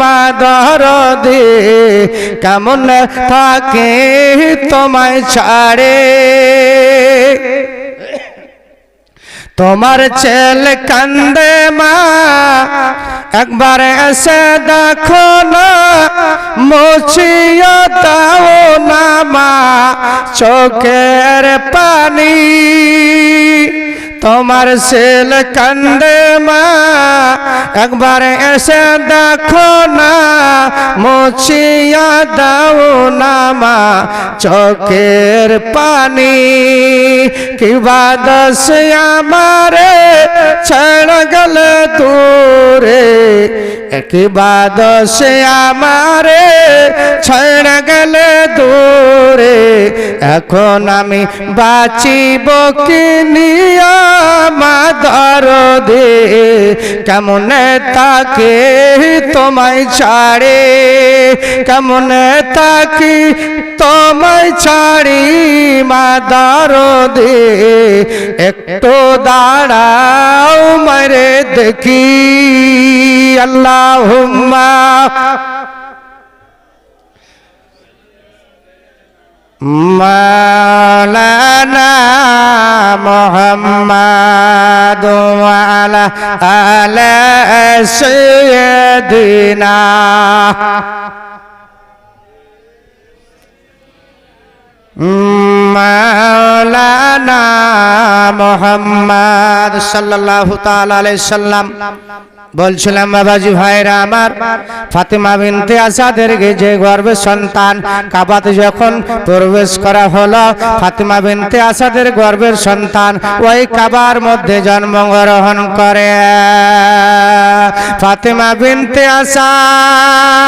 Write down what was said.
মাদরদে কেমন থাকে তোমায় ছাড়ে? তোমার ছেলে কান্দে মা, একবার এসে দেখো না, মুছিয়া দাও না মা, চোখের পানি। তোমার সেল কান্দে মা, একবার এসে দেখো না, মুছিয়া দাও না মা, চোখের পানি। কিবা দশ আমারে ছেড়ে গেলে দূরে? একবা দশ আমারে ছেড়ে গেলে দূরে? এখন আমি বাঁচিব কি নিয়ামাদার দে, কেমন তাকে তোমায় ছাড়ে, কেমন তাকি তোমায় ছাড়ি, মাদার দে, একটু দাঁড়াও মারে দেখি আল্লাহ মালানা মোহাম্মদ আলা আলা সৈয়দিনা। মাওলানা মোহাম্মদ আলাইহি সাল্লাম। বলছিলাম, বাবাজি ভাইরা আমার, ফাতেমা বিনতে আসাদের যে গর্ভে সন্তান, কাবাতে যখন প্রবেশ করা হলো, ফাতেমা বিনতে আসাদের গর্ভের সন্তান ওই কাবার মধ্যে জন্মগ্রহণ করে। ফাতেমা বিনতে আসাদ